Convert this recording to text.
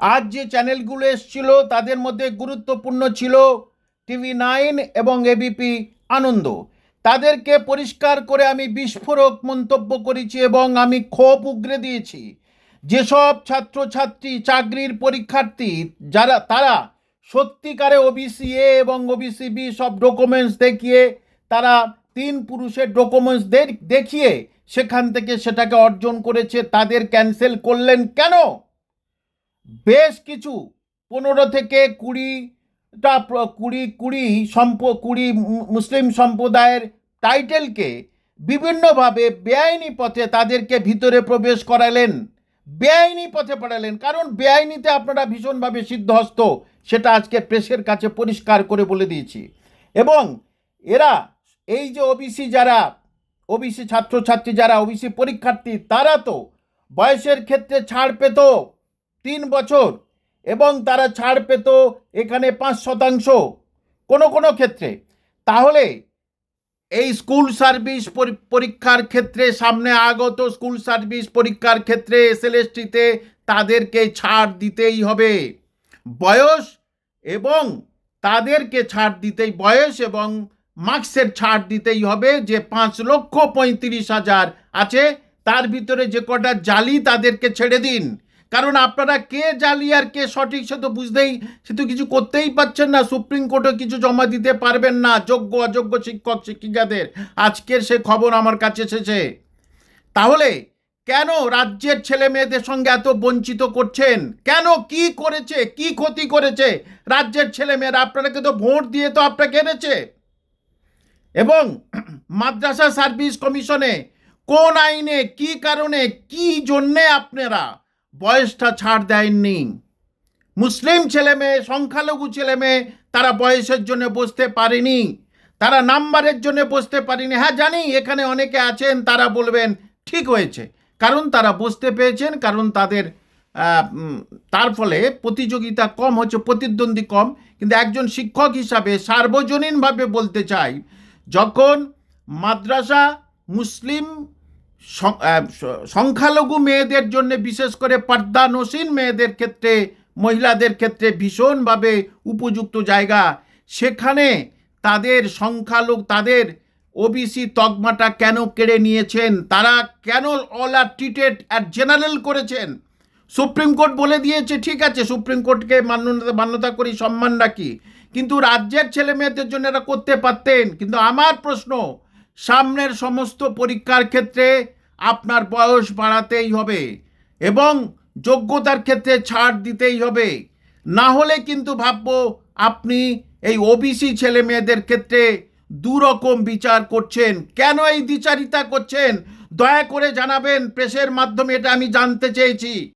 আজ যে চ্যানেলগুলো এসছিল, তাদের মধ্যে গুরুত্বপূর্ণ ছিল টিভি নাইন এবং এবিপি আনন্দ। তাদেরকে পরিষ্কার করে আমি বিস্ফোরক মন্তব্য করেছি এবং আমি ক্ষোভ উগরে দিয়েছি। যেসব ছাত্রছাত্রী, চাকরির পরীক্ষার্থী, যারা, তারা সত্যিকারে ওবিসি এ এবং ওবিসি বি সব ডকুমেন্টস দেখিয়ে, তারা তিন পুরুষের ডকুমেন্টস দেখিয়ে সেখান থেকে সেটাকে অর্জন করেছে, তাদের ক্যান্সেল করলেন কেন? বেশ কিছু, পনেরো থেকে কুড়িটা কুড়ি কুড়ি সম্প, কুড়ি মুসলিম সম্প্রদায়ের টাইটেলকে বিভিন্নভাবে বেআইনি পথে তাদেরকে ভিতরে প্রবেশ করালেন। বেআইনি পথে পড়ালেন। কারণ বেআইনিতে আপনারা ভীষণভাবে সিদ্ধহস্ত, সেটা আজকে প্রেসের কাছে পরিষ্কার করে বলে দিয়েছি। এবং এরা, এই যে ওবিসি যারা, ওবিসি ছাত্রছাত্রী যারা, ওবিসি পরীক্ষার্থী, তারা তো বয়সের ক্ষেত্রে ছাড় পেত। তিন বছর এবং তারা ছাড় পেত এখানে পাঁচ শতাংশ কোনো কোনো ক্ষেত্রে। তাহলে এই স্কুল সার্ভিস পরি- পরীক্ষার ক্ষেত্রে সামনে আগত স্কুল সার্ভিস পরীক্ষার ক্ষেত্রে এসএলএসটিতে তাদেরকে ছাড় দিতেই হবে। বয়স এবং তাদেরকে ছাড় দিতেই, বয়স এবং মার্কসের ছাড় দিতেই হবে যে পাঁচ লক্ষ পঁয়ত্রিশ হাজার আছে। তার ভিতরে যে কটা জালি তাদেরকে ছেড়ে দিন। কারণ আপনারা কে জালি আর কে সঠিক সে তো বুঝতেই, সে তো কিছু করতেই পারছেন না। সুপ্রিম কোর্টে কিছু জমা দিতে পারবেন না। যোগ্য, অযোগ্য শিক্ষক, শিক্ষিকাদের। আজকের সে খবর আমার কাছে এসেছে। তাহলে কেন রাজ্যের ছেলে মেয়েদের সঙ্গে এত বঞ্চিত করছেন? কেন কি করেছে? কি ক্ষতি করেছে? রাজ্যের ছেলে মেয়েরা আপনাকে তো ভোট দিয়ে তো আপনাকে এনেছে। এবং মাদ্রাসা সার্ভিস কমিশনে কোন আইনে, কি কারণে, কি জন্যে আপনারা বয়সটা ছাড় দেয়নি। মুসলিম ছেলে মেয়ে, সংখ্যালঘু ছেলে মেয়ে, তারা বয়সের জন্য বসতে পারেনি। তারা নাম্বারের জন্য বসতে পারেনি। হ্যাঁ জানি, এখানে অনেকে আছেন, তারা বলবেন, ঠিক হয়েছে। কারণ তারা বসতে পেয়েছেন কারণ তাদের তার ফলে প্রতিযোগিতা কম হচ্ছে, প্রতিদ্বন্দ্বী কম। কিন্তু একজন শিক্ষক হিসাবে সার্বজনীনভাবে বলতে চাই, যখন মাদ্রাসা মুসলিম সংখ্যালঘু মেয়েদের জন্য বিশেষ করে পর্দানসীন মেয়েদের ক্ষেত্রে, মহিলাদের ক্ষেত্রে ভীষণভাবে উপযুক্ত জায়গা। সেখানে তাদের সংখ্যালঘু, তাদের ওবিসি তকমাটা কেন কেড়ে নিয়েছেন? তারা কেন all are treated at general করেছেন? সুপ্রিম কোর্ট বলে দিয়েছে, ঠিক আছে, সুপ্রিম কোর্টকে মান্যতা মান্যতা করি, সম্মান রাখি। কিন্তু রাজ্যের ছেলে মেয়েদের জন্য এরা করতে পারতেন। কিন্তু আমার প্রশ্ন সামনের সমস্ত পরীক্ষার ক্ষেত্রে আপনার বয়স বাড়াতেই হবে এবং যোগ্যতার ক্ষেত্রে ছাড় দিতেই হবে। না হলে কিন্তু ভাববো আপনি এই ওবিসি ছেলে মেয়েদের ক্ষেত্রে দুরকম বিচার করছেন। কেন এই দ্বিচারিতা করছেন? দয়া করে জানাবেন প্রেসের মাধ্যমে, এটা আমি জানতে চেয়েছি।